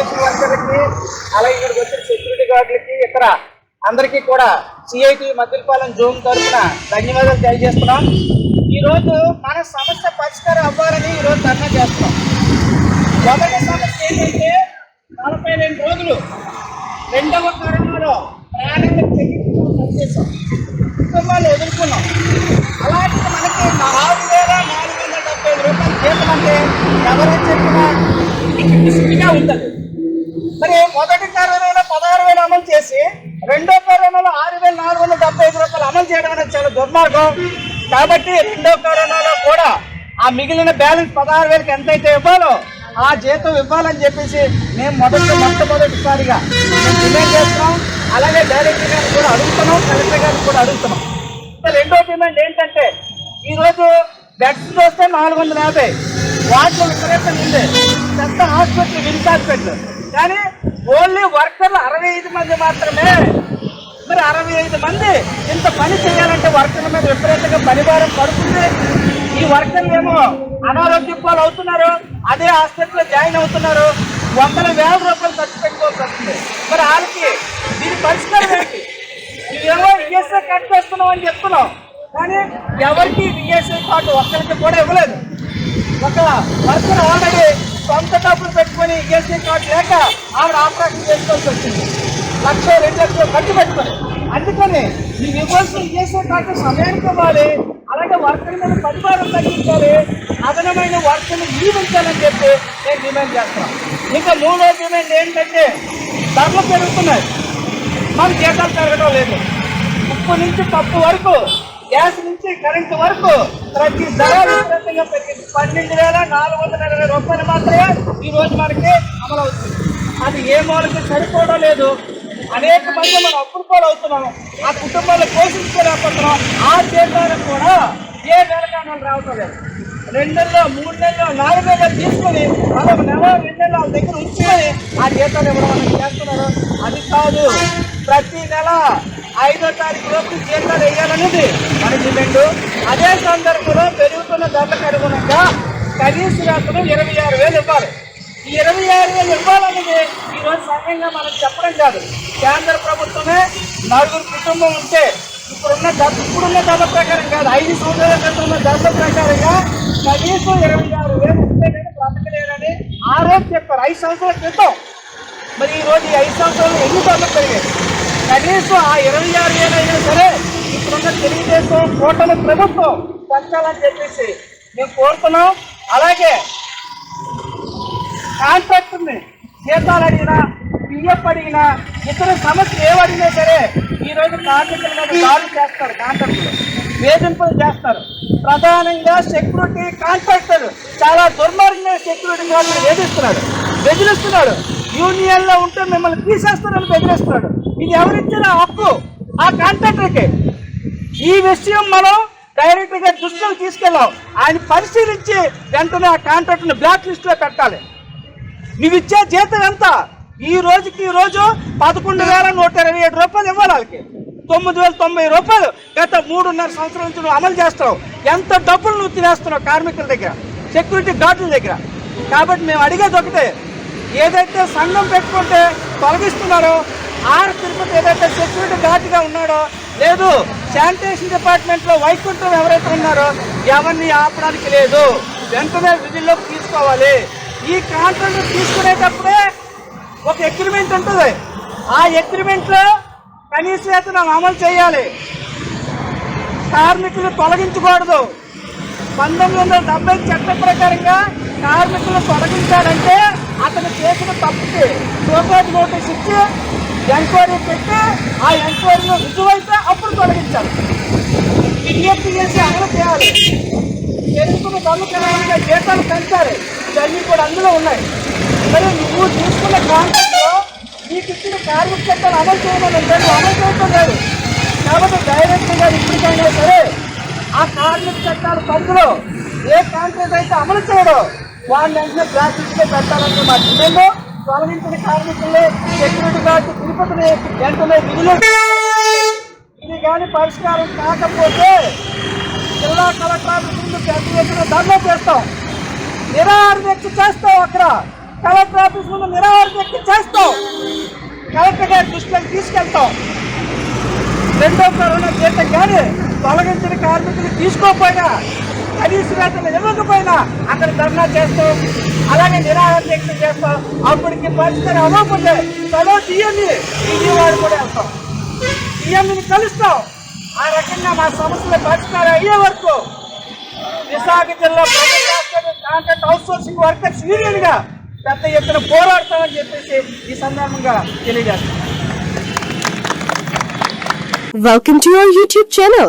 Sanitation వర్కర్లకి అలాగే ఇక్కడికి వచ్చిన సెక్యూరిటీ గార్డులకి ఇక్కడ అందరికీ కూడా సిఐటి మద్దిలపాలెం జోన్ తరఫున ధన్యవాదాలు తెలియజేస్తున్నాం. ఈరోజు మన సమస్య పరిష్కారం అవ్వాలని ఈ రోజు ధర్నా చేస్తున్నాం. మొదటి సమస్య ఏంటంటే నలభై రెండు రోజులు రెండవ కరోనాలో ప్రాణాలు తెగించుకుని కుటుంబాలు ఎదుర్కొన్నాం అలాంటి మనకి నాలుగు వేల నాలుగు వందల డెబ్బై ఐదు రూపాయల జీతం అంటే ఎవరైనా చెప్పినా విసుగుగా ఉంటుంది. మరి మొదటి కరోనాలో పదహారు వేలు అమలు చేసి రెండో కరోనాలో ఆరు వేల నాలుగు వందల డెబ్బై ఐదు రూపాయలు అమలు చేయడం అనేది చాలా దుర్మార్గం. కాబట్టి రెండో కరోనాలో కూడా ఆ మిగిలిన బ్యాలెన్స్ పదహారు వేలకు ఎంతైతే ఇవ్వాలో ఆ జీతం ఇవ్వాలని చెప్పేసి మేము మొదటి మొట్టమొదటిసారిగా మేము డిమాండ్ చేస్తున్నాం. అలాగే డైరెక్టర్ గారిని కూడా అడుగుతున్నాం. కలెక్టర్ గారిని కూడా అడుగుతున్నాం. రెండో డిమాండ్ ఏంటంటే ఈరోజు బెడ్స్ చూస్తే నాలుగు వందల యాభై వాటిలో విపరీతం ఉంది అంతా హాస్పిటల్ విమ్స్ హాస్పిటల్. కానీ ఓన్లీ వర్కర్లు అరవై ఐదు మంది మాత్రమే. మరి అరవై ఐదు మంది ఇంత పని చేయాలంటే వర్కర్ల మీద విపరీతంగా పనిభారం పడుతుంది. ఈ వర్కర్లు ఏమో అనారోగ్య పాలు అవుతున్నారు. అదే హాస్పిటల్లో జాయిన్ అవుతున్నారు. వందల వేల రూపాయలు ఖర్చు పెట్టుకోవాల్సి వస్తుంది. మరి వాళ్ళకి దీని పరిష్కారం ఏంటి? నువ్వేమో విఎస్ఐ కట్ చేస్తున్నాం అని చెప్తున్నావు కానీ ఎవరికి విఎస్ఐ కార్డు ఒక్కరికి కూడా ఇవ్వలేదు. ఒక వర్కర్ ఆల్రెడీ సొంత డబ్బులు పెట్టుకొని ఈఎస్ఐ కార్డు లేక ఆవిడ ఆపరేషన్ చేసుకోవాల్సి వచ్చింది. లక్ష రెండు లక్షలు ఖర్చు పెట్టుకొని. అందుకని ఈ ఇవ్వాల్సిన ఈఎస్ఐ కార్డు సమయానికి ఇవ్వాలి అలాగే వర్కర్ మీద పరిమాణం తగ్గించాలి అదనమైన వర్కర్ని నియమించాలని చెప్పి నేను డిమాండ్ చేస్తాను ఇంకా మూడో డిమాండ్ ఏంటంటే ధరలు పెరుగుతున్నాయి. మన జీతాలు పెరగడం లేదు. ఉప్పు నుంచి పప్పు వరకు గ్యాస్ నుంచి కరెంట్ వరకు ప్రతి ధర విపరీతంగా పెరిగింది. పన్నెండు వేల నాలుగు వందల ఇరవై రూపాయలు మాత్రమే ఈ రోజు మనకి అమలు అవుతుంది. అది ఏ మూలకి సరిపోవడం లేదు. అనేక మంది మనం అప్పులు పాలు ఆ కుటుంబాలు పోషించుకోలేకపోతున్నాం ఆ జీతాలకు కూడా ఏ నెలకాణాలు రావటం లేదు రెండు నెలలో మూడు నెలలు నాలుగు నెలలు తీసుకొని మరొక నెల రెండు నెలలు వాళ్ళ దగ్గర ఉంచుకొని ఆ జీతాలు ఇవ్వడం చేస్తున్నారు అది కాదు. ప్రతి నెల ఐదో తారీఖు లోపు జీతాలు వేయాలనేది మన డిమాండ్. అదే సందర్భంలో పెరుగుతున్న ధరలకు అనుగుణంగా కనీస రాత్రులు ఇరవై ఆరు వేలు ఇవ్వాలి. ఈ ఇరవై ఆరు వేలు ఇవ్వాలనేది ఈ రోజు సంఘంగా మనం చెప్పడం కాదు. కేంద్ర ప్రభుత్వమే నలుగురు కుటుంబం ఉంటే ఇప్పుడున్న ధర ఇప్పుడున్న ధర ప్రకారం కాదు. ఐదు సంవత్సరాల క్రితం ఉన్న ధరల ప్రకారంగా కనీసం ఇరవై ఆరు వేలు ఉంటే కానీ బ్రతకలేరని ఆ రోజు చెప్పారు. ఐదు సంవత్సరాల క్రితం. మరి ఈరోజు ఈ ఐదు సంవత్సరాలు ఎన్ని ధరలు పెరిగాయి? కనీసం ఆ ఇరవై ఆరు వేలు అయినా సరే ఇప్పుడున్న తెలుగుదేశం కూటమి ప్రభుత్వం పెంచాలని చెప్పేసి మేము కోరుతున్నాం. అలాగే కాంట్రాక్ట్ ఉంది జీతాలు అడిగినా పిఎఫ్ అడిగినా ఇతర సమస్య ఏమడిగినా సరే ఈ రోజు కార్మికుల మీద దాడులు చేస్తారు కాంట్రాక్టులు. వేధింపులు చేస్తారు. ప్రధానంగా సెక్యూరిటీ కాంట్రాక్టర్ చాలా దుర్మార్గమైన సెక్యూరిటీ గార్డులు వేధిస్తున్నాడు. బెదిరిస్తున్నాడు. యూనియన్లో ఉంటే మిమ్మల్ని తీసేస్తారని బెదిరిస్తున్నాడు. ఇది ఎవరిచ్చిన హక్కు? ఆ కాంట్రాక్టర్కి. ఈ విషయం మనం డైరెక్ట్గా దృష్టిలో తీసుకెళ్ళాం. ఆయన పరిశీలించి వెంటనే ఆ కాంట్రాక్టర్ని బ్లాక్ లిస్ట్లో పెట్టాలి. నువ్వు ఇచ్చే జీతం ఎంత? ఈ రోజుకి ఈ రోజు పదకొండు వేల నూట ఇరవై ఏడు రూపాయలు ఇవ్వాలి వాళ్ళకి. తొమ్మిది వేల తొంభై రూపాయలు గత మూడున్నర సంవత్సరాల నుంచి నువ్వు అమలు చేస్తావు. ఎంత డబ్బులు నువ్వు తినేస్తున్నావు కార్మికుల దగ్గర? సెక్యూరిటీ గార్డుల దగ్గర. కాబట్టి మేము అడిగేది ఒకటే. ఏదైతే సంఘం పెట్టుకుంటే తొలగిస్తున్నారో ఆర్ తిరుపతి ఏదైతే సెక్యూరిటీ గార్డ్గా ఉన్నాడో లేదు శానిటేషన్ డిపార్ట్మెంట్లో వైకుంఠం ఎవరైతే ఉన్నారో ఎవరిని ఆపడానికి లేదు. వెంటనే విధుల్లోకి తీసుకోవాలి. ఈ కాంట్రాక్ట్ తీసుకునేటప్పుడే ఒక అగ్రిమెంట్ ఉంటుంది. ఆ అగ్రిమెంట్లో కనీస వేతనం అమలు చేయాలి. కార్మికులు తొలగించకూడదు. పంతొమ్మిది వందల డెబ్బై చట్టం ప్రకారంగా కార్మికులు తొలగించాలంటే అతను చేసిన తప్పుకి సోకాజ్ నోటీస్ ఇచ్చి ఎంక్వైరీ పెట్టి ఆ ఎంక్వైరీలో రుజువైతే అప్పుడు తొలగించాలి. విజ్ఞప్తి చేసి అమలు చేయాలి. పెరుగుతున్న ధరలు జీతాలు పెంచాలి. ఇవన్నీ కూడా అందులో ఉన్నాయి. మరి నువ్వు తీసుకున్న కాంట్రాక్ట్లో నీకు ఇచ్చిన కార్మిక చట్టాలు అమలు చేయమని అంటే అమలు చేయటం లేదు. కాబట్టి డైరెక్ట్గా ఇప్పటికైనా సరే ఆ కార్మిక చట్టాల పరిధిలో ఏ కాంట్రాక్ట్ అయితే అమలు చేయడో వాడిని వెంటనే బ్లాక్ లిస్ట్లో పెట్టాలని మా డిమాండ్ తొలగించిన కార్మికులే సెక్యూరిటీ గార్డు తిరుపతిని వెంటనే విధులు ఇది కానీ పరిష్కారం కాకపోతే జిల్లా కలెక్టర్ ముందు పెద్ద ఎత్తున ధర్నా చేస్తాం. నిరాహార వ్యక్తి చేస్తాం అక్కడ. కలెక్టర్ ఆఫీస్ ముందు నిరాహార వ్యక్తి చేస్తాం. కలెక్టర్ గారి దృష్టిలోకి తీసుకెళ్తాం. రెండో కరోనా జీతం కానీ తొలగించిన కార్మికులు తీసుకోకపోయినా కనీస వేతనం ఇవ్వకపోయినా అక్కడ ధర్నా చేస్తాం. అలాగే నిరాహార దీక్ష చేస్తాం. అప్పటికి పరిస్థితి అవ్వకపోతే తలో తీయండి విజయవాడ కూడా వెళ్తాం సీఎంని కలుస్తాం. ఆ రకంగా మా సమస్యల పరిష్కారం అయ్యే వరకు విశాఖ జిల్లా కాంట్రాక్ట్ అవుట్ సోర్సింగ్ వర్కర్స్ యూనియన్గా పెద్ద ఎత్తున పోరాడతామని చెప్పేసి ఈ సందర్భంగా తెలియజేస్తాం Welcome to our YouTube channel.